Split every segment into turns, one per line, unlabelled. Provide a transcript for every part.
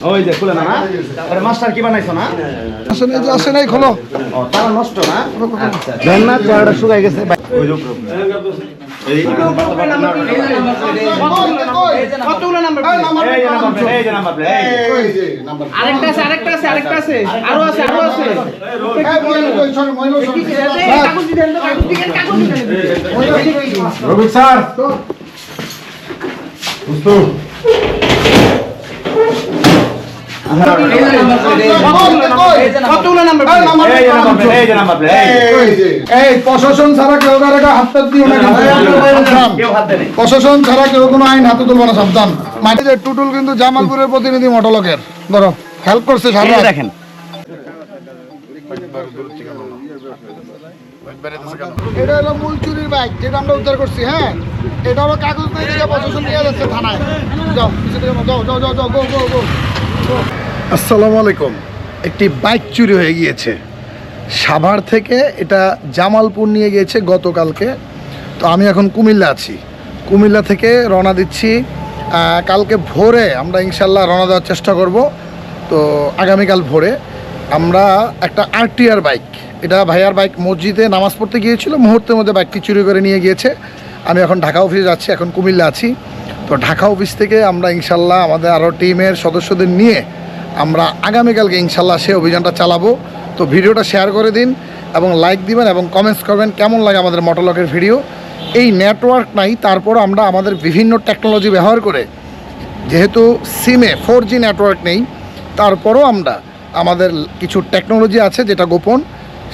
ওই যে খুলে না না আরে মাস্টার কি বানাইছো না
এই যে আসেন এই খোলো
ও তারা নষ্ট না আচ্ছা দেন না চেহারাটা শুকাই গেছে ওই যে উপরে, উপরে। এই
কতগুলো নাম্বার
এই যে নাম্বার এই নাম্বার এই যে।
আরেকটা আছে আরেকটা আছে আরেকটা আছে আরও আছে আরও আছে
রবি স্যার বুঝতো
কতগুলো নাম্বার
এই যে নাম্বার প্লেট, এই যে নাম্বার প্লেট, এই যে।
এই প্রশাসন ছাড়া কেউ কোনো আইন হাতে তুলবো না সাবধান টুটুল কিন্তু জামালপুরের প্রতিনিধি মটলকের ধরো হেল্প করছে সারা
দেখেন
এটা হলো মূল চুরির বাইক যেটা আমরা উদ্ধার করছি হ্যাঁ এটা হলো কাগজ প্রশাসন নিয়ে যাচ্ছে থানায় যাও যাও যাও যাও গো গো গো আসসালামু আলাইকুম। একটি বাইক চুরি হয়ে গিয়েছে। সাভার থেকে এটা জামালপুর নিয়ে গিয়েছে গতকালকে। তো আমি এখন কুমিল্লা আছি। কুমিল্লা থেকে রওনা দিচ্ছি। কালকে ভোরে আমরা ইনশাল্লাহ রওনা দেওয়ার চেষ্টা করব। তো আগামীকাল ভোরে আমরা একটা আরটিআর বাইক, এটা ভাইয়ার বাইক মসজিদে নামাজ পড়তে গিয়েছিল, মুহূর্তের মধ্যে বাইকটি চুরি করে নিয়ে গিয়েছে। আমি এখন ঢাকা অফিসে যাচ্ছি, এখন কুমিল্লা আছি। তো ঢাকা অফিস থেকে আমরা ইনশাল্লাহ আমাদের আরও টিমের সদস্যদের নিয়ে আমরা আগামীকালকে ইনশাল্লাহ সে অভিযানটা চালাবো। তো ভিডিওটা শেয়ার করে দিন এবং লাইক দিবেন এবং কমেন্টস করবেন কেমন লাগে আমাদের মোটরলকের ভিডিও এই নেটওয়ার্ক নাই তারপর আমরা আমাদের বিভিন্ন টেকনোলজি ব্যবহার করে, যেহেতু সিমে ফোর জি নেটওয়ার্ক নেই, তারপরও আমরা আমাদের কিছু টেকনোলজি আছে যেটা গোপন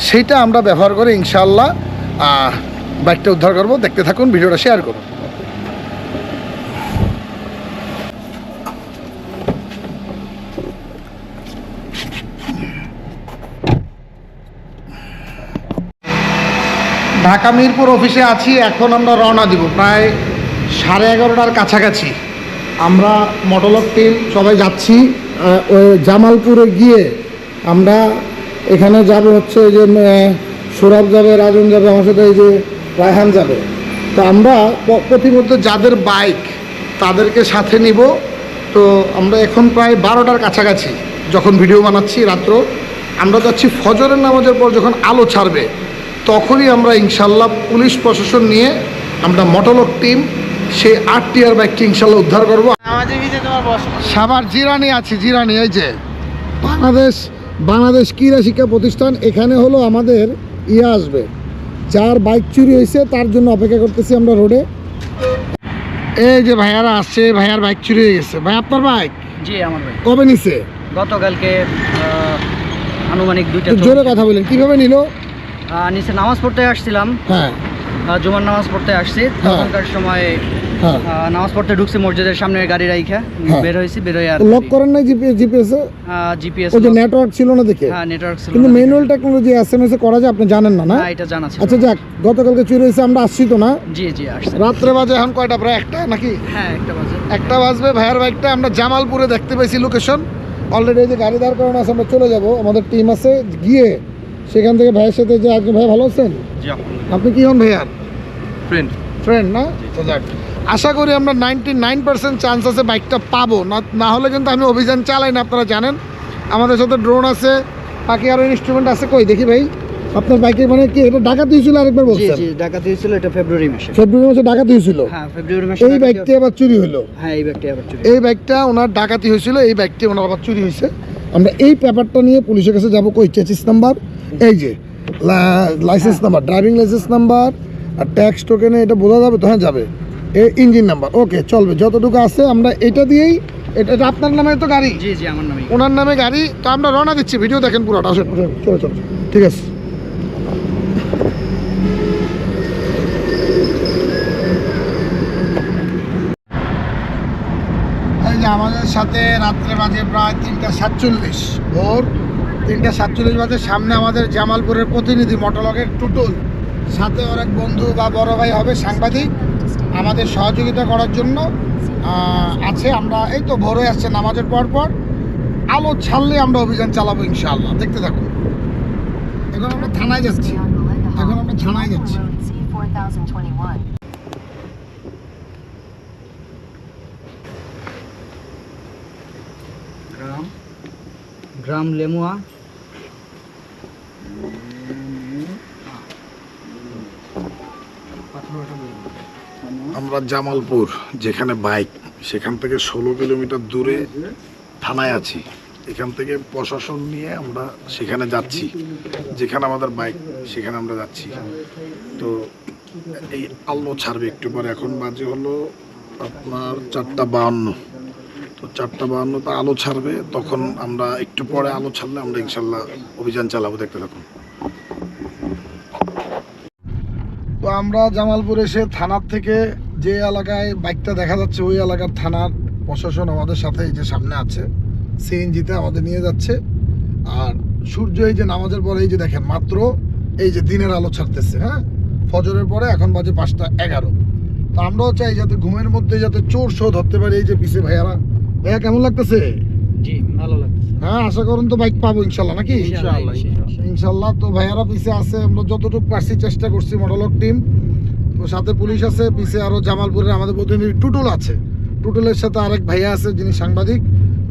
সেইটা আমরা ব্যবহার করে ইনশাল্লাহ বাইকটা উদ্ধার করব। দেখতে থাকুন, ভিডিওটা শেয়ার করুন। ঢাকা মিরপুর অফিসে আছি, এখন আমরা রওনা দিব প্রায় সাড়ে এগারোটার কাছাকাছি। আমরা মটলক টিম সবাই যাচ্ছি ওই জামালপুরে গিয়ে আমরা এখানে যাবে হচ্ছে যে সৌরভ যাবে, রাজন যাবে, আমার সাথে এই যে রায়হান যাবে। তো আমরা প্রতিমধ্যে যাদের বাইক তাদেরকে সাথে নিব। তো আমরা এখন প্রায় বারোটার কাছাকাছি, যখন ভিডিও বানাচ্ছি রাত্র, আমরা যাচ্ছি ফজরের নামাজের পর যখন আলো ছাড়বে তখনই আমরা ইনশাল্লাহ পুলিশ প্রশাসন নিয়ে আমরা মটলক টিম সেই আট টিয়ার বাইকটি ইনশাল্লাহ উদ্ধার করব। সাভার জিরানি আছে জিরানি এই যে। বাংলাদেশ বাংলাদেশ ক্রীড়া শিক্ষা প্রতিষ্ঠান এখানে হলো আমাদের ইয়ে আসবে। যার বাইক চুরি হয়েছে তার জন্য অপেক্ষা করতেছি আমরা রোডে। এই যে ভাইয়ারা আসছে ভাইয়ার বাইক চুরি হয়ে গেছে। ভাই আপনার বাইক?
জি আমার ভাই
কবে নিছে?
গতকালকে আনুমানিক দুইটা
জোরে কথা বলেন। কীভাবে নিল?
নিচে নামাজ পড়তে আসছিলাম।
হ্যাঁ।
জুমার নামাজ পড়তে আসছি।
হ্যাঁ।
তখনকার সময়
হ্যাঁ।
নামাজ পড়তে ঢুকছি মসজিদের সামনে গাড়ি রাইখা
হ্যাঁ।
বের হয়েছি বের হয়ে আর
লক করেন নাই জিপিএস জিপিএস
জিপিএস
ওই যে নেটওয়ার্ক ছিল না দেখে?
হ্যাঁ নেটওয়ার্ক ছিল
কিন্তু
না।
ম্যানুয়াল টেকনোলজি এসএমএস এ করা যায় আপনি জানেন না না?
এটা জানা ছিল।
আচ্ছা যাক গতকালকে চুরি হয়েছে আমরা আসছি তো না?
জি জি আসছে।
রাত্রে বাজে এখন কয়টা প্রায় একটা নাকি?
হ্যাঁ একটা বাজে।
একটা বাজবে ভাইয়ার বাইকটা আমরা জামালপুরে দেখতে পেয়েছি লোকেশন অলরেডি যে গাড়ি দাঁড় করানো আছে আমরা চলে যাব। আমাদের টিম আছে গিয়ে সেখান থেকে ভাইয়ের সাথে যে আজকে ভাই ভালো আছেন? আপনি কি হন ভাইয়ার
ফ্রেন্ড
ফ্রেন্ড না? তো যাক আশা করি আমরা নাইনটি নাইন পার্সেন্ট চান্স আছে বাইকটা পাবো। না না হলে কিন্তু আমি অভিযান চালাই না আপনারা জানেন। আমাদের সাথে ড্রোন আছে বাকি আরও ইনস্ট্রুমেন্ট আছে। কই দেখি ভাই। আপনার বাইকে মানে কি এটা ডাকাতি হয়েছিল আরেকবার
জি
বলছেন?
জি ডাকাতি হয়েছিল এটা ফেব্রুয়ারি মাসে।
ফেব্রুয়ারি মাসে ডাকাতি হয়েছিল?
হ্যাঁ ফেব্রুয়ারি মাসে
এই বাইকটি আবার চুরি হলো?
হ্যাঁ এই ব্যাগটি আবার চুরি
এই বাইকটা ওনার ডাকাতি হয়েছিল এই বাইকটি ওনার আবার চুরি হয়েছে। আমরা এই পেপারটা নিয়ে পুলিশের কাছে যাব। কই চেচিস নাম্বার এই যে licence number driving licence number আর ট্যাক্স টোকেনে এটা বোঝা যাবে তো? হ্যাঁ যাবে। এ ইঞ্জিন নাম্বার ওকে চলবে। যতটুকু আছে আমরা এটা দিয়েই এটা আপনার নামে তো গাড়ি?
জি জি আমার নামে
ওনার নামে গাড়ি। তো আমরা রওনা দিচ্ছি। ভিডিও দেখেন পুরোটা চলো চলো। ঠিক আছে। আমাদের সাথে রাত্রে বাজে প্রায় তিনটা সাতচল্লিশ, ভোর তিনটা সাতচল্লিশ বাজে। সামনে আমাদের জামালপুরের প্রতিনিধি মটলগের টুটুল। সাথে ওর এক বন্ধু বা বড় ভাই হবে সাংবাদিক। আমাদের সহযোগিতা করার জন্য আছে। আমরা এই তো ভোরে আসছে নামাজের পর পর। আলো ছাড়লে আমরা অভিযান চালাবো ইনশাআল্লাহ। দেখতে থাকুন। এখন আমরা থানায় যাচ্ছি। এখন আমরা থানায় যাচ্ছি
C4021.
রাম গ্রাম লেমুয়া।
আমরা জামালপুর, যেখানে বাইক, সেখান থেকে ষোলো কিলোমিটার দূরে থানায় আছি। এখান থেকে প্রশাসন নিয়ে আমরা সেখানে যাচ্ছি। যেখানে আমাদের বাইক, সেখানে আমরা যাচ্ছি। তো এই আলো ছাড়বে একটু পরে। এখন বাজে হলো আপনার চারটা বাহান্ন তো চারটা বাহান্ন তো আলো ছাড়বে, তখন আমরা একটু পরে আলো ছাড়লে আমরা ইনশাল্লাহ অভিযান চালাবো, দেখতে থাকুন। তো আমরা জামালপুর এসে থানার থেকে যে এলাকায় বাইকটা দেখা যাচ্ছে, ওই এলাকার থানার প্রশাসন আমাদের সাথে এই যে সামনে আছে, সিএনজিতে আমাদের নিয়ে যাচ্ছে। আর সূর্য এই যে নামাজের পরে এই যে দেখেন, মাত্র এই যে দিনের আলো ছাড়তেছে হ্যাঁ? ফজরের পরে এখন বাজে পাঁচটা এগারো। তো আমরাও চাই যাতে ঘুমের মধ্যে যাতে চোর শো ধরতে পারে এই যে পিসে ভাইয়ারা। ভাইয়া কেমন লাগতেছে?
জি ভালো লাগছে
হ্যাঁ আশা করুন তো বাইক পাবো ইনশাল্লাহ নাকি? ইনশাল্লাহ তো ভাইয়ারা পিছে আছে আমরা যতটুকু পারছি চেষ্টা করছি মডেলক টিম তো সাথে পুলিশ আছে পিছে আরও জামালপুরের আমাদের প্রতিনিধি টুটুল আছে। টুটুলের সাথে আরেক ভাইয়া আছে যিনি সাংবাদিক।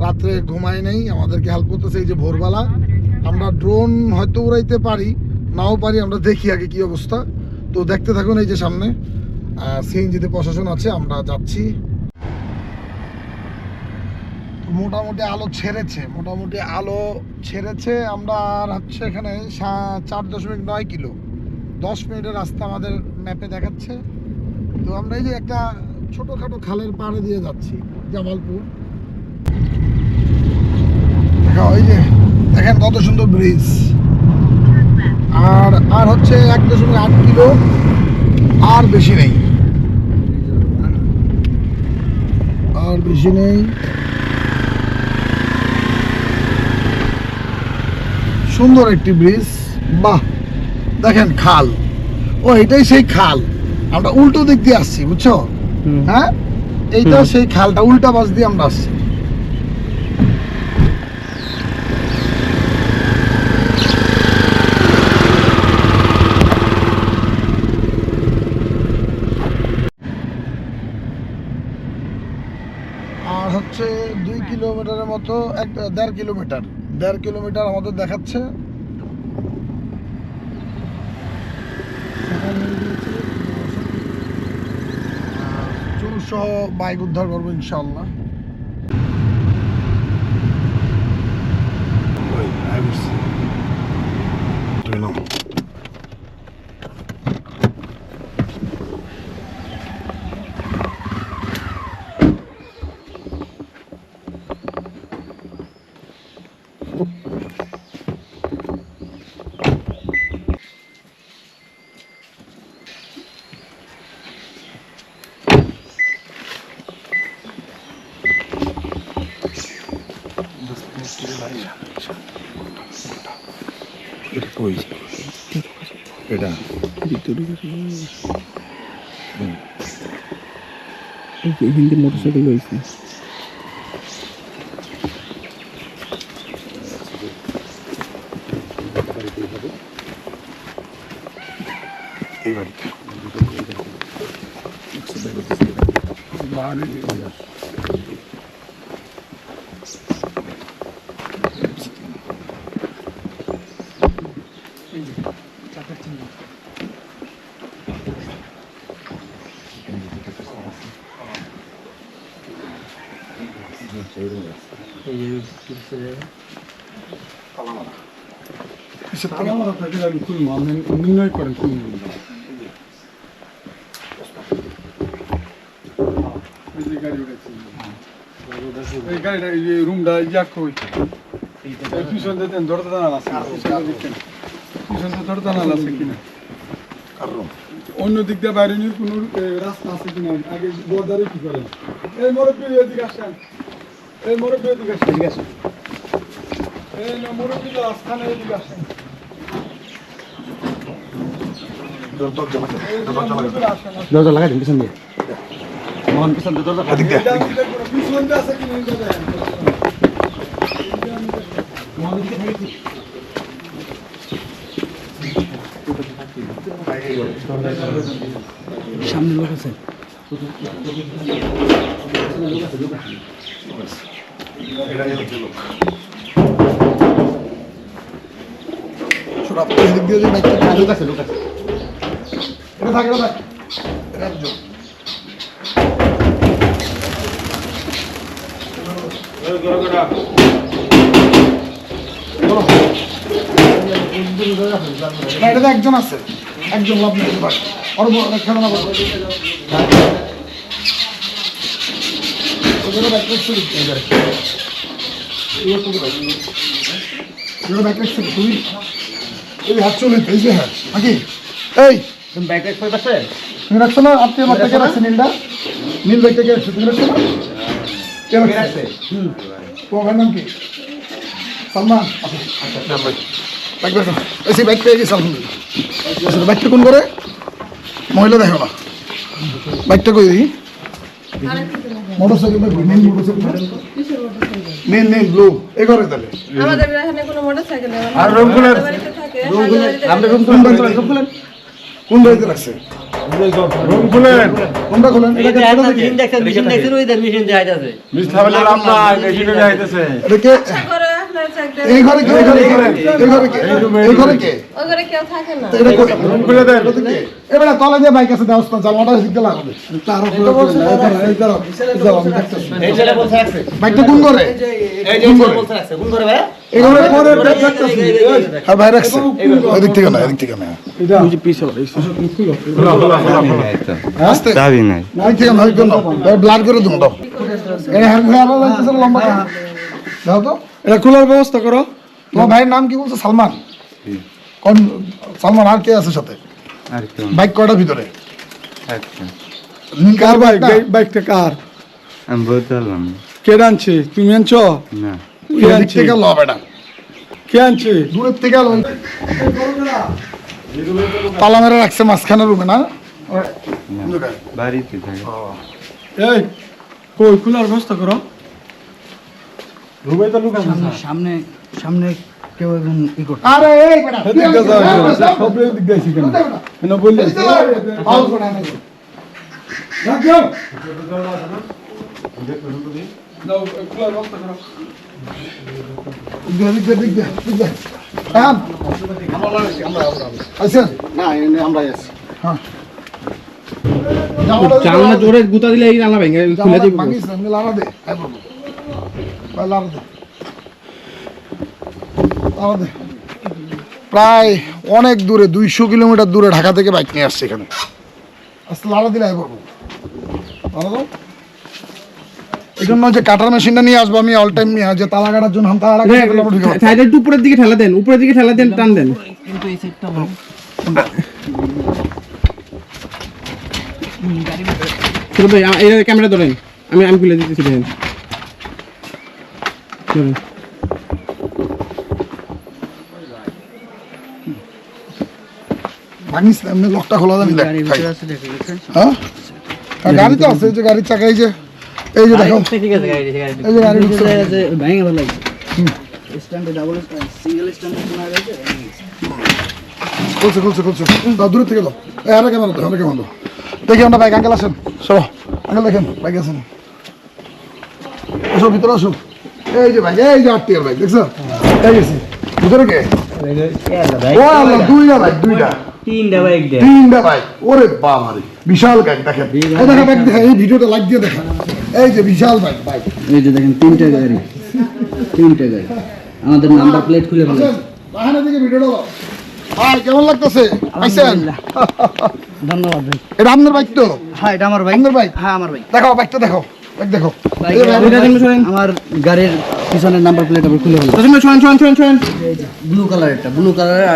রাত্রে ঘুমায় নেই আমাদেরকে হেল্প করতেছে এই যে ভোরবেলা। আমরা ড্রোন হয়তো উড়াইতে পারি নাও পারি আমরা দেখি আগে কি অবস্থা। তো দেখতে থাকুন এই যে সামনে। সিএনজিতে প্রশাসন আছে আমরা যাচ্ছি। মোটামুটি আলো ছেড়েছে, মোটামুটি আলো ছেড়েছে। আমরা আর হচ্ছে এখানে চার দশমিক নয় কিলো। দশ মিনিটের রাস্তা আমাদের ম্যাপে দেখাচ্ছে। তো আমরা এই যে একটা ছোটোখাটো খালের পাড়ে দিয়ে যাচ্ছি, জামালপুর। ওই যে দেখেন কত সুন্দর ব্রিজ। আর আর হচ্ছে এক দশমিক আট কিলো আর বেশি নেই। আর বেশি নেই। সুন্দর একটি ব্রিজ। বাহ দেখেন খাল। ও এটাই সেই খাল। আমরা উল্টো দিক দিয়ে আসছি বুঝছ? হ্যাঁ? এইটা সেই খালটা উল্টা বাস দিয়ে আমরা আসছি। আর হচ্ছে দুই কিলোমিটারের মতো এক দেড় কিলোমিটার। দেড় কিলোমিটার আমাদের দেখাচ্ছে। চোর সহ বাইক উদ্ধার করব ইনশাল্লাহ
お
いしい枝 Elinde motorsiklet var işte. Eyvallah. Bari motorcycle রয়েছে
এই বাড়িতে
নির্ণয় করেন কোন এই গাড়িটা এই যে রুমটা ইয়া কই এই পিছন দিতেন দরজা জানাল আছে পিছন দিতেন পিছন দিয়ে দরজা জানাল আছে কিনা অন্য দিক দিয়ে বাইরে নিয়ে কোনো এ, রাস্তা আছে কিনা আগে বর্ডারে কি করেন এই মুরব্বী এদিকে আসেন এই মুরব্বী এদিকে আসেন। ঠিক আছে এই না মুরব্বী এদিকে আসেন।
দরজা লাগাই দিন পিছন দিয়ে। মোহন পিছন দিয়ে দরজা
দিয়ে
পিছন দিয়ে আছে
সামনে লোক আছে।
এটা রাফ এদিক দিয়ে যে বাইকটা থাকে লোক আছে লোক আছে এটা থাকে এটা থাকে এটা একজন না এটাতে একজন আছে একজন লাভ নিতে পারে ওর বড় খেলা এই হাত চলে এই যে হ্যাঁ নাকি এই।
তুমি বাইক রাখতে পারছে
তুমি রাখছো না? আপনি আমার থেকে রাখছে নীলটা নীল ব্যাগটা কে রাখছো? তুমি রাখছো না? কে রাখছে? তোমার ভাইয়ের নাম কি? সালমান। আচ্ছা রাখো পেয়ে গেছি আলহামদুলিল্লাহ আচ্ছা বাইকটা কোন করে? মহিলা দেখো না। বাইকটা কই দেখি মোটরসাইকেল নীল মোটরসাইকেল নীল নীল ব্লু ঘরে তাহলে।
আমাদের এখানে কোনো মোটরসাইকেল নেই।
আর
থাকে। রংপুরের
আমরা রুম
কোন বাড়িতে? কোন বাড়িতে রাখছে
খুলেন
এই ঘরে কে? এই ঘরে কে? এই ঘরে কে? এই ঘরে কে?
ওই ঘরে কেউ থাকে না।
এটা কই রুম খুলে দেন। এবারে তলে দিয়ে বাইক আছে লাগাবে। এই এই আমি দেখতেছি।
এই ছেলে বলছে
বাইকটা কোন করে
এই যে বলছে রাখছে কোন করে ভাই?
এই ঘরে পরে দেখতেছি। হ্যাঁ ভাই রাখছে। এদিক থেকে না এদিক থেকে না। এটা? আস্তে। না না ব্লাড করে দুম দাও। এই হ্যান্ড লম্বা দাও তো।
এটা খোলার ব্যবস্থা করো।
তোমার ভাইয়ের নাম কি বলছো? সালমান। কোন সালমান আর কে আছে সাথে? বাইক কয়টা ভিতরে?
আচ্ছা।
কার বাইক
বাইক?
বাইকটা? কার?
আমি বলতে পারলাম
কে আনছে? তুমি আনছো?
না।
কে আনছে?
লব এটা
কে আনছে?
দূরের থেকে লো। তালা মেরে রাখছে মাঝখানে রুমে না?
না। বাড়িতে থাকে।
এই কই? খোলার ব্যবস্থা করো।
সামনে সামনে কেউ একজন ই করতে
আরে এই বেটা
সব এদিক দিয়ে আইছি কেন? কেন বললে যাও, করো
দিক দিক দিক হ্যাঁ আছেন না আমরা আছি। হ্যাঁ।
জানলা জোরে গুতা দিলে এই জানলা ভেঙে খুলে দিবে।
ভাঙিস না দে হ্যাঁ বাবু ভাই লাড়া দে লাড়া দে প্রায় অনেক দূরে দুইশো কিলোমিটার দূরে ঢাকা থেকে বাইক নিয়ে আসছে এখানে। আস্তে লাড়া দিলে আয় বাবু। এই জন্য যে কাটার মেশিনটা নিয়ে আসব আমি অল টাইম নিয়ে যে তালা কাটার জন্য আমি তালা কাটি ঢুকে পারব।
উপরের দিকে ঠেলা দেন উপরের দিকে ঠেলা দেন টান দেন। ছোট ভাই ক্যামেরা ধরেন। আমি আমি খুলে দিতেছি ধরেন।
ভাঙিস না এমনি লকটা খোলা
গেছেন
হ্যাঁ? আর গাড়ি তো আছে এই যে গাড়ির চাকা এই যে এই যে দেখো। এই যে গাড়ি ঢুকছে।
ভেঙে ভালো লাগছে স্ট্যান্ডে ডাবল সিঙ্গেল স্ট্যান্ডে শোনা গেছে
খুলছে খুলছে খুলছে। দাও দূরে থেকে দাও। আরে কেমন দাও আরে কেমন দাও দেখি আমরা বাইক আঙ্কেল আসেন। চলো। আঙ্কেল দেখেন বাইক আসেন। আসো ভিতরে আসো এই যে বাইক এই যে বাইক দেখছ? এই গেছি ভিতরে কে? ও আল্লাহ দুইটা বাইক দুইটা।
তিনটা বাইক দেয়।
তিনটা বাইক ওরে বাবা রে বিশাল বাইক দেখেন। এই দেখা বাইক দেখা এই ভিডিওটা লাইক দিয়ে দেখেন। এই যে বিশাল বাইক বাইক
এই যে দেখেন তিনটা গাড়ি। তিনটা গাড়ি। আমাদের নাম্বার প্লেট খুলে
বাহানা ভিডিওটা দাও। ভাই কেমন লাগতেছে?
ধন্যবাদ ভাই।
এটা আপনার বাইক তো?
হ্যাঁ এটা আমার বাইক
আপনার বাইক
হ্যাঁ আমার বাইক
দেখাও বাইকটা দেখো দেখো।
আমার গাড়ির পিছনের নাম্বার প্লেট আবার খুলে
শোনেন শোনেন শোনেন শোনেন
ব্লু ব্লু কালারের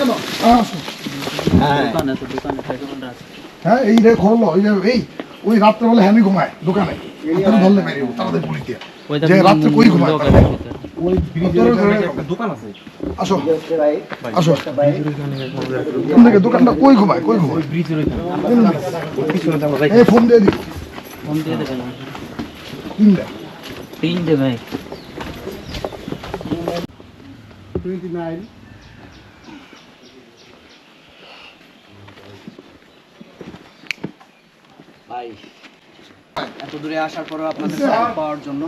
নাও। হ্যাঁ, হ্যাঁ এই রে এই ওই রাত্রে বলে হ্যামি ঘুমায় দোকানে। হাতে ধরলে মেরে তাদের পুলিশ দিয়ে রাত্রে কই ঘুমায় ওই ধরে ধরে দোকান আছে। আসো। আসো। কোন দিকে দোকানটা কই ঘুমায়? কই ঘুমায়? এই ফোন দিয়ে দিই
ফোন দিয়ে দেবেন।
তিনটা
তিনটে বাইক ভাই। এত দূরে আসার পরও আপনাদের সাপোর্ট পাওয়ার জন্য।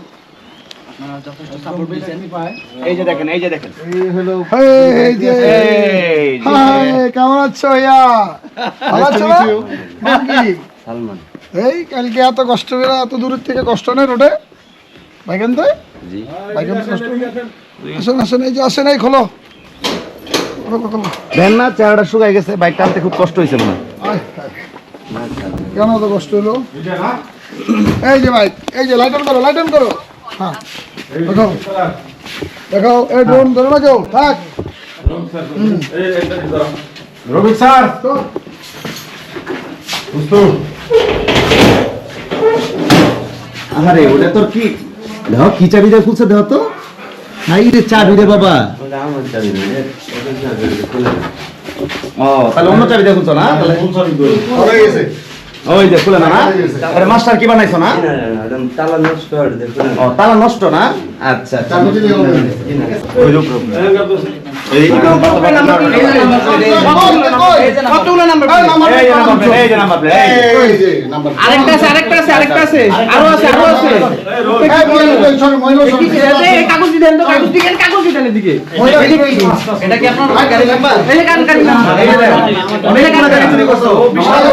আপনারা যথেষ্ট সাপোর্ট দিয়েছেন
এই যে দেখেন এই যে দেখেন।
এই যে।
এই যে।
হাই কেমন আছো ইয়া ভালো আছো না? কি?
সালমান।
এই কালকে এত কষ্ট করে এত থেকে কষ্ট নেই রোডে? বাইকেন তো?
জি।
বাইকেন কষ্ট আসেন আসেন এই যে আসেন এই খোলো। খোলো, খোলো।
দেন না চেহারাটা শুকাই গেছে বাইক টানতে খুব কষ্ট হয়েছে।
কেন এত কষ্ট হলো? এই যে বাইক এই যে লাইট অন করো লাইট অন করো। হ্যাঁ। দেখো দেখো এই ড্রোন ধরো না কেউ থাক।
রবি স্যার
তো।
আরে ওটা তোর কি? দেখো কি চাবি দিয়ে খুলছে দেখো তো। হাই রে চাবি রে বাবা।
এ-।
ও তাহলে অন্য চাবি দিয়ে খুলছো না? তাহলে ওই যে খুলে না না? আরে মাস্টার কি বানাইছো না?
তালা নষ্ট
ও তালা নষ্ট না? আচ্ছা আচ্ছা
number
number plate, number plate.
আরেকটা আছে আরেকটা আছে আরেকটা আছে আরও আছে আরও আছে কাগজ দিলেন তো কাগজ দিলেন কাগজ দিলেন এদিকে
এটা কি আপনার গাড়ি নাম্বার
এই যে কান নাম্বার
এই যে দেখো। গাড়ি চুরি করছ।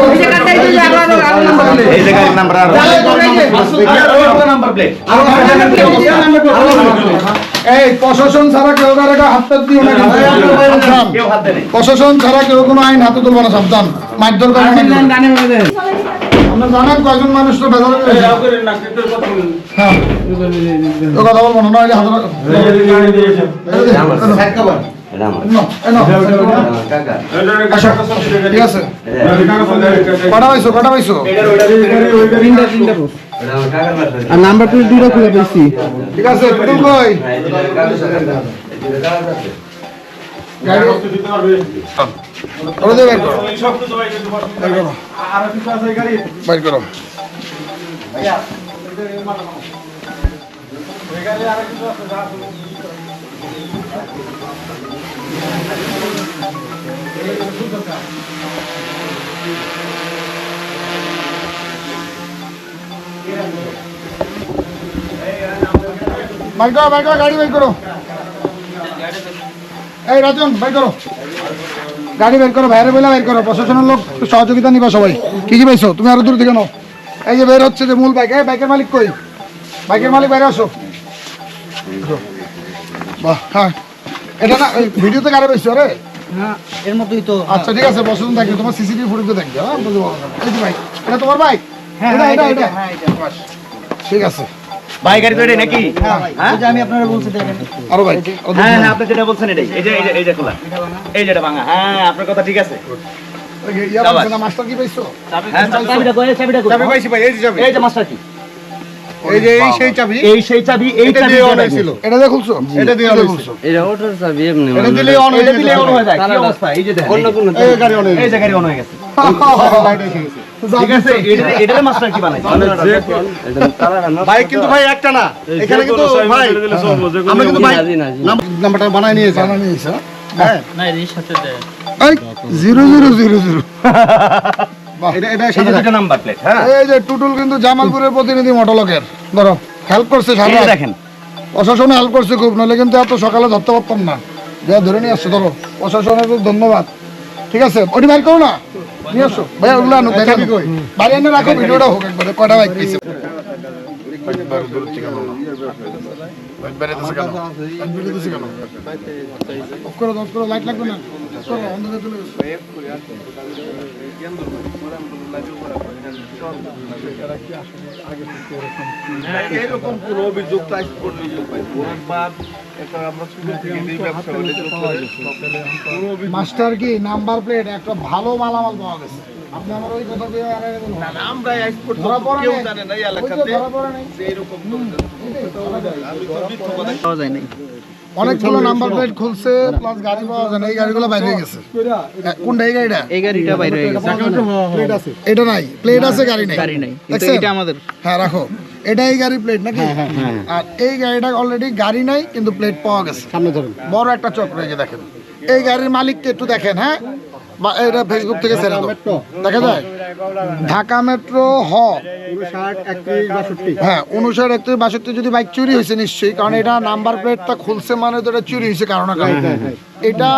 এই যে কান কাটি দিলে আরও আরও আরও নাম্বার
এই যে গাড়ির নাম্বার আর নাম্বার প্লেট
এই প্রশাসন ছাড়া কেউ কারও হাত দিও না প্রশাসন ছাড়া কেউ কোনো আইন হাতে তুলবো না সাবধান মারধর করব না কিন্তু।
ডানে হয়ে দেন
আমরা জানেন কয়জন মানুষ তো বেজার হ্যাঁ কথা বলব না নইলে হাজার
এটা আমার। এটা আমার। কাকা
ঠিক আছে কটা পাইছো কটা পাইছো
আর নাম্বার প্লেট দুটো খুলে পেয়েছি
ঠিক আছে তুতুল কই?
হ্যাঁ, এই
ওরা করো বের করো গাড়ি বাইর করো। এই রাজন বাইর করো। গাড়ি বের করো বাইরে বলে বের করো। প্রশাসনের লোক সহযোগিতা নিবা সবাই। কি কি পাইছো? তুমি আরও দূর দিকে নাও। এই যে বের হচ্ছে যে মূল বাইক এই বাইকের মালিক কই? বাইকের মালিক বাইরে আসো। বাহ হ্যাঁ। এটা না ভিডিওতে গাড়ি পাইছো রে?
হ্যাঁ এর মধ্যেই তো।
আচ্ছা ঠিক আছে প্রশাসন থাকবে তোমার সিসিটিভি ফুটেজে দেখবে হ্যাঁ বুঝতে পারব এই যে বাইক এটা তোমার বাইক?
হ্যাঁ হ্যাঁ, হ্যাঁ
ঠিক আছে।
ভাই গাড়ি তো এটাই নাকি
আমি আপনারা বলছি দেখেন।
আরও বাইক
হ্যাঁ হ্যাঁ আপনি যেটা বলছেন এটাই। এই যে এই যে এই যে খোলা। এই যেটা ভাঙা। হ্যাঁ আপনার কথা ঠিক আছে।
মাস্টার কি পাইছো?
হ্যাঁ চাবিটা কই চাবিটা কই
চাবি পাইছি ভাই এই যে চাবি।
এই যে মাস্টার কি?
এই যে এই সেই চাবি।
এই সেই চাবি এই চাবি ছিল
এটা দিয়ে খুলছো? এটা দিয়ে খুলছো।
এটা ওটার চাবি এমনি
এটা দিলে অন হয়ে
এটা দিলে অন হয়ে যায়। কি অবস্থা? এই যে দেখেন।
অন্য কোনো
এই গাড়ি অন হয়ে
এই যে গাড়ি অন হয়ে গেছে।
গেছে।
ঠিক আছে মাস্টার কি বানাই
কিন্তু ভাই একটা না। এখানে কিন্তু ভাই আমরা কিন্তু নাম্বারটা বানাই নিয়েছি। বানাই নিয়েছি। হ্যাঁ। না এর সাথে এই
হ্যাঁ।
জামালপুরের প্রতিনিধি মোটলকের ধরো হেল্প করছে
এই
সারা
দেখেন।
প্রশাসনে হেল্প করছে খুব নইলে কিন্তু এত সকালে ধরতে পারতাম না। যা ধরে নিয়ে আসছো ধরো। প্রশাসনের ধন্যবাদ। ঠিক আছে? ওটি করো না। নিয়ে আসো ভাই ওগুলো আনো বাইরে আনো। বাইরে এনে রাখো ভিডিওটা হোক একবারে কয়টা বাইক পেয়েছে। অফ করো অফ করো লাইট লাগবে না।
এরকম কোনো অভিযোগ তো আজ পর্যন্ত
মাস্টার কি? নাম্বার প্লেট একটা ভালো মালামাল পাওয়া গেছে। আপনি আমার ওই কথা দিয়ে আর বলুন।
না, আমরা পর্যন্ত
ধরা পড়ে
কেউ জানে না এই এলাকাতে
ধরা পড়ে নাই।
যে এরকম আমি তো মিথ্যা কথা
পাওয়া যায় নাই।
অনেকগুলো নাম্বার প্লেট খুলছে প্লাস গাড়ি পাওয়া যায় না এই গাড়িগুলো বাইরে হয়ে গেছে। কোনটা এই গাড়িটা?
এই গাড়িটা বাইরে হয়ে গেছে।
এটা নাই প্লেট আছে গাড়ি নাই।
গাড়ি নাই। কিন্তু এটা আমাদের।
হ্যাঁ রাখো। এটা এই গাড়ি প্লেট নাকি? আর এই গাড়িটা অলরেডি গাড়ি নাই কিন্তু প্লেট পাওয়া গেছে। সামনে ধরুন। বড় একটা চক্র এই যে দেখেন। এই গাড়ির মালিককে একটু দেখেন হ্যাঁ? এটা ফেসবুক থেকে ছেড়ে দাও। দেখা যায়? ঢাকা মেট্রো হ। হ্যাঁ উনষাট একত্রিশ বাষট্টি যদি বাইক চুরি হয়েছে নিশ্চয়ই কারণ এটা নাম্বার প্লেটটা খুলছে মানে তো এটা চুরি হয়েছে কারণ এটা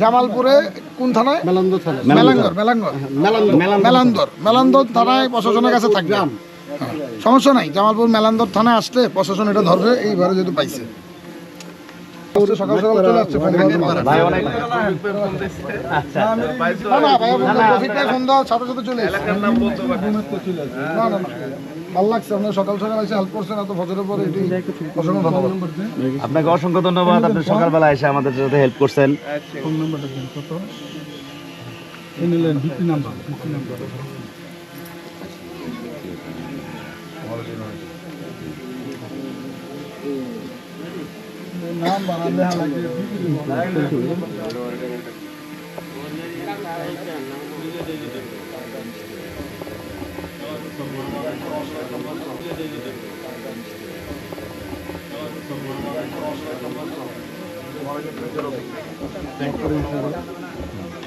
জামালপুরে কোন থানায়? মেলাঙ্গর মেলাঙ্গর। মেলান্দর। মেলান্দর থানায় প্রশাসনের কাছে থাকবে। হ্যাঁ, সমস্যা নাই জামালপুর মেলান্দর থানায় আসলে প্রশাসন এটা ধরবে এইবারে যেহেতু পাইছে। সকাল সকাল চলে আসছে ফোন করতে পারে। না, না, ভাইয়া বলল, রফিক ফোন দেওয়ার সাথে সাথে চলে এসেছে। না, না, না। ভালো লাগছে আপনার সকাল সকাল এসে হেল্প করছেন এত ফজরের পরে এটি অসংখ্য ধন্যবাদ।
আপনাকে অসংখ্য ধন্যবাদ। আপনি সকালবেলা এসে আমাদের সাথে হেল্প করছেন।
যে হলো ক্যামেরা তুমি মিথ্যা কথা কইবা মানে মাইর বেশি দিতে পারো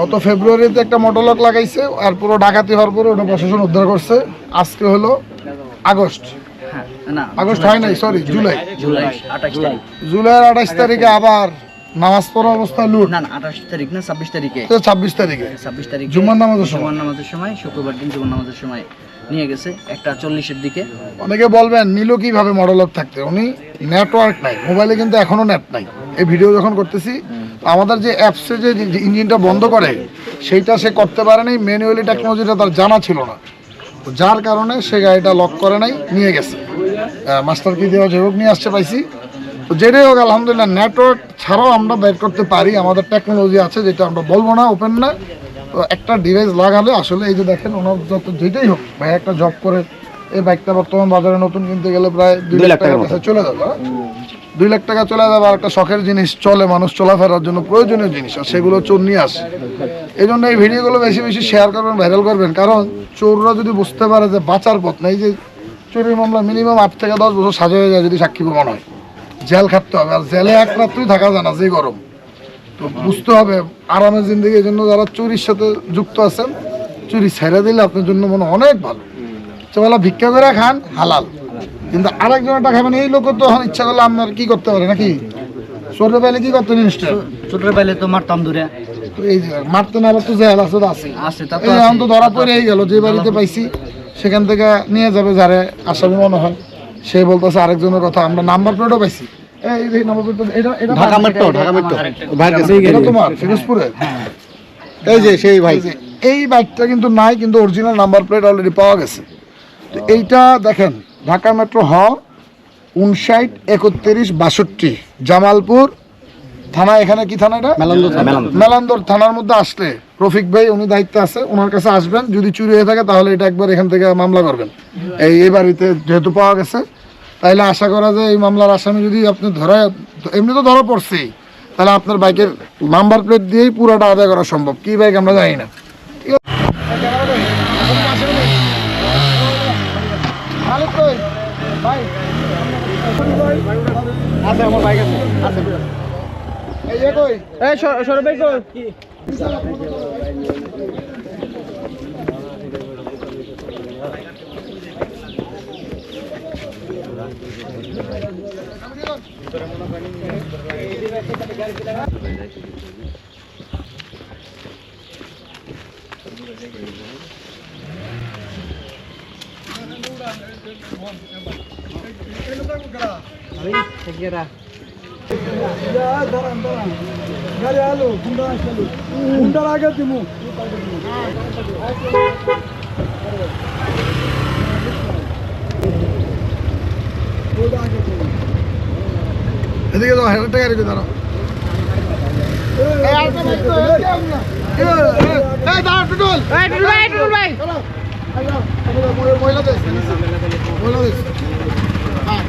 গত ফেব্রুয়ারিতে একটা মোটরলক লাগাইছে আর পুরো ডাকাতি হওয়ার পরে ওটা প্রশাসন উদ্ধার করছে। আজকে হলো আগস্ট।
হ্যাঁ
আগস্ট হয় নাই সরি জুলাই।
জুলাই। আঠাশ
জুলাইয়ের আঠাশ তারিখে আবার নামাজ পড়া অবস্থায় লুট।
না না আঠাশ তারিখ না ছাব্বিশ তারিখে।
ছাব্বিশ তারিখে।
ছাব্বিশ তারিখে
জুমার নামাজের সময়।
জুমার নামাজের সময় শুক্রবার দিন জুমার নামাজের সময়। নিয়ে গেছে একটা চল্লিশের দিকে।
অনেকে বলবেন নিল কীভাবে মডেলক থাকতে? উনি নেটওয়ার্ক নাই মোবাইলে কিন্তু এখনও নেট নাই। এই ভিডিও যখন করতেছি আমাদের যে অ্যাপসে যে ইঞ্জিনটা বন্ধ করে সেইটা সে করতে পারে নাই ম্যানুয়ালি টেকনোলজিটা তার জানা ছিল না। তো যার কারণে সে গাড়িটা লক করে নাই নিয়ে গেছে। মাস্টার কি দেওয়া যেভাবে নিয়ে আসছে পাইছি। তো যেটাই হোক আলহামদুলিল্লাহ নেটওয়ার্ক ছাড়াও আমরা বের করতে পারি আমাদের টেকনোলজি আছে যেটা আমরা বলব না ওপেন না। তো একটা ডিভাইস লাগালে আসলে এই যে দেখেন ওনার যত যেটাই হোক ভাই একটা জব করে এই বাইকটা বর্তমান বাজারে নতুন কিনতে গেলে প্রায় দুই লাখ টাকার কাছে চলে যাবে হ্যাঁ? দুই লাখ টাকা চলে যাবে আর একটা শখের জিনিস চলে মানুষ চলাফেরার জন্য প্রয়োজনীয় জিনিস আর সেগুলো চোর নিয়ে আসে। এই জন্য এই ভিডিওগুলো বেশি বেশি শেয়ার করবেন ভাইরাল করবেন কারণ চোররা যদি বুঝতে পারে যে বাঁচার পথ নেই যে চুরির মামলা মিনিমাম আট থেকে দশ বছর সাজা হয়ে যায় যদি সাক্ষী প্রমাণ হয়। জেল খাটতে হবে আর জেলে এক রাত্রি থাকা যায় না যে গরম। তো বুঝতে হবে আরামের জিন্দগি এই জন্য যারা চুরির সাথে যুক্ত আছেন চুরি ছেড়ে দিলে আপনার জন্য মনে অনেক ভালো। সেবেলা ভিক্ষা করে খান হালাল। কিন্তু আরেকজনেরটা খাবেন এই লোক তো এখন ইচ্ছা করলে আপনার কি করতে পারে নাকি? চোরে পাইলে কি করতে জিনিসটা
ছোট পাইলে তো মারতাম দূরে।
এই মারতে না তো জেল আছে আছে। এখন তো ধরা পড়েই গেল যে বাড়িতে পাইছি সেখান থেকে নিয়ে যাবে যারে আসামি মনে হয়। সে বলতেছে আরেকজনের কথা আমরা নাম্বার প্লেটও পাইছি। এই এই নাম্বার প্লেট এটা এটা
ঢাকা মেট্রো ঢাকা মেট্রো ভাই
এটা তোমার ফিরোজপুরে।
এই যে সেই ভাই।
এই বাইকটা কিন্তু নাই কিন্তু অরিজিনাল নাম্বার প্লেট অলরেডি পাওয়া গেছে। তো এইটা দেখেন ঢাকা মেট্রো হ উনষাট একত্রিশ বাষট্টি। জামালপুর থানা এখানে কি থানা এটা? মেলান্দর থানার মধ্যে আসলে। রফিক ভাই উনি দায়িত্বে আছে ওনার কাছে আসবেন। যদি চুরি হয়ে থাকে তাহলে এটা একবার এখান থেকে মামলা করবেন। এই এই বাড়িতে যেহেতু পাওয়া গেছে তাইলে আশা করা যায় এই মামলার আসামি যদি আপনি ধরা, এমনি তো ধরা পড়ছেই তাহলে আপনার বাইকের নাম্বার প্লেট দিয়েই পুরোটা আদায় করা সম্ভব। কি বাইক আমরা জানি না। ঠিক আছে? মালিক কই? ভাই। এই যে কই?
গাড়ি আলো হুন্ডা আসলো হুন্ডার আগে দিমু
এদিকে যাও হাজার টাকা রেখে দাঁড়াও। বাইক। হ্যাঁ।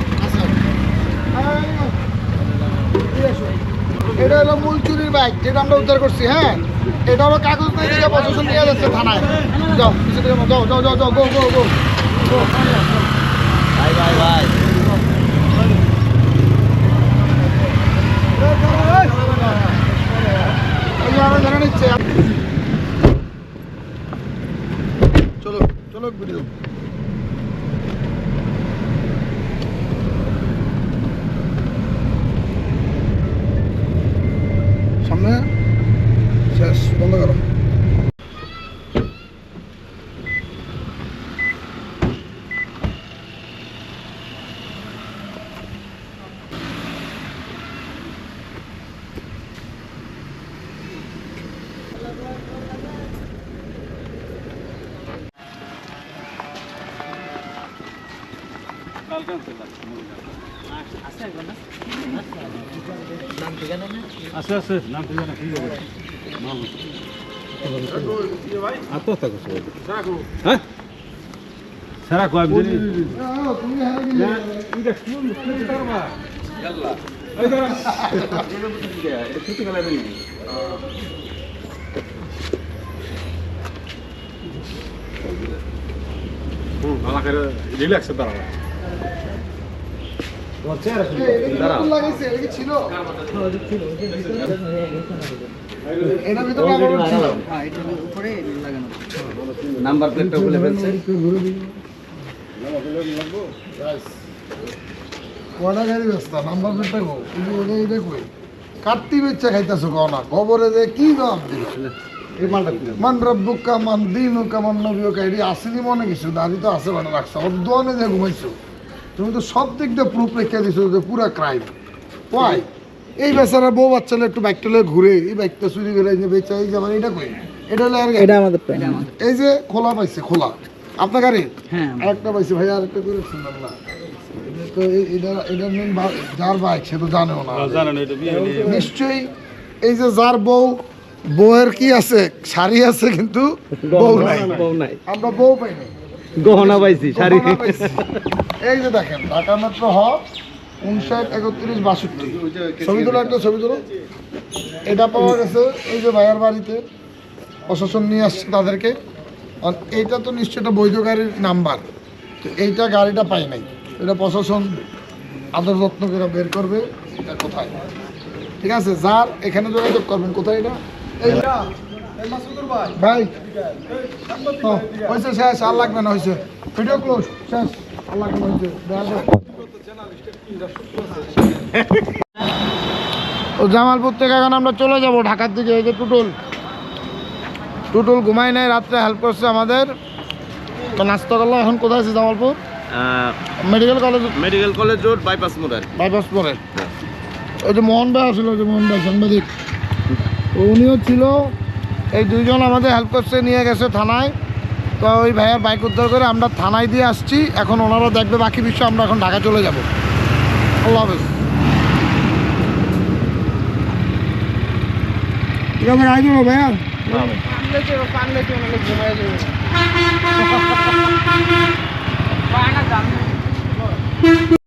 এটা হলো মূল চুরির ব্যাগ যেটা আমরা উদ্ধার করছি হ্যাঁ? এটা হলো কাগজ নাই দিকে প্রশাসন নিয়ে যাচ্ছে থানায়। যাও পিছনে যাও যাও যাও যাও যাও গো গো গো
ভাই ভাই ভাই
ধরে নিচ্ছে চলো চলো ভিডিও সামনে শেষ বন্ধ করো তুমি হারিয়ে গেলে লাগাইছে এটা কি ছিল এটা ভিতরে আবার ছিল
হ্যাঁ? এটার উপরে লাগানো
নাম্বার প্লেটটা
খাইতাছো কও না যে কি জবাব মান দিনুকা মান নবিয়কা এটি আসেনি মনে কিছু দাদি তো আছে মানে রাখছো দোয়ানে যে ঘুমাইছো। তুমি তো সব দিক দিয়ে প্রুফ রেখে দিছো যে পুরা ক্রাইম ওয়াই এই বেচারা বউ বাচ্চারা একটু বাইকটা লয়ে ঘুরে এই বাইকটা চুরি করে বেচা এই যে আমার এটা কই? এটা হলো আর
এটা আমাদের
এই যে খোলা পাইছে খোলা। আপনার গাড়ি?
হ্যাঁ।
আরেকটা পাইছে ভাই আরেকটা করে শুনলাম না তো এই- এটা এটা মেন যার বাইক সে তো জানেও না। নিশ্চয়ই এই যে যার বউ বউয়ের কি আছে? শাড়ি আছে কিন্তু বউ নাই।
বউ নাই।
আমরা বউ পাই নাই।
গহনা পাইছি শাড়ি।
এই যে দেখেন ঢাকা মেট্রো হ উনষাট একত্রিশ বাষট্টি। ছবি তোলো একটা ছবি তোলো। এটা পাওয়া গেছে এই যে ভাইয়ার বাড়িতে। প্রশাসন নিয়ে আসছে তাদেরকে। আর এইটা তো নিশ্চয় একটা বৈধ গাড়ির নাম্বার। তো এইটা গাড়িটা পাই নাই। এটা প্রশাসন আদর যত্ন করে বের করবে। এটা কোথায়? ঠিক আছে যার এখানে যোগাযোগ করবেন। কোথায় এটা? এই ভাই। ও, হয়েছে শেষ আর লাগবে না হয়েছে। ভিডিও ক্লোজ শেষ আর লাগবে না হয়েছে। জামালপুর থেকে এখন আমরা চলে যাব ঢাকার দিকে এই যে টুটুল। টুটুল ঘুমাই নাই রাত্রে হেল্প করছে আমাদের। তো নাস্তা করল এখন কোথায় আছে Jamalpur? Medical college
medical college road bypass মোড় আর কি।
বাইপাস পরে ওই যে মোহন ভাই আসলো যে মোহন ভাই সাংবাদিক। উনিও ছিল এই দুইজন আমাদের হেল্প করছে নিয়ে গেছে থানায়। তো ওই ভাইয়ার বাইক উদ্ধার করে আমরা থানায় দিয়ে আসছি। এখন ওনারা দেখবে বাকি বিষয় আমরা এখন ঢাকা চলে যাব। আল্লাহ হাফেজ। ঠিক আছে ভাইয়া।
ঘুমায়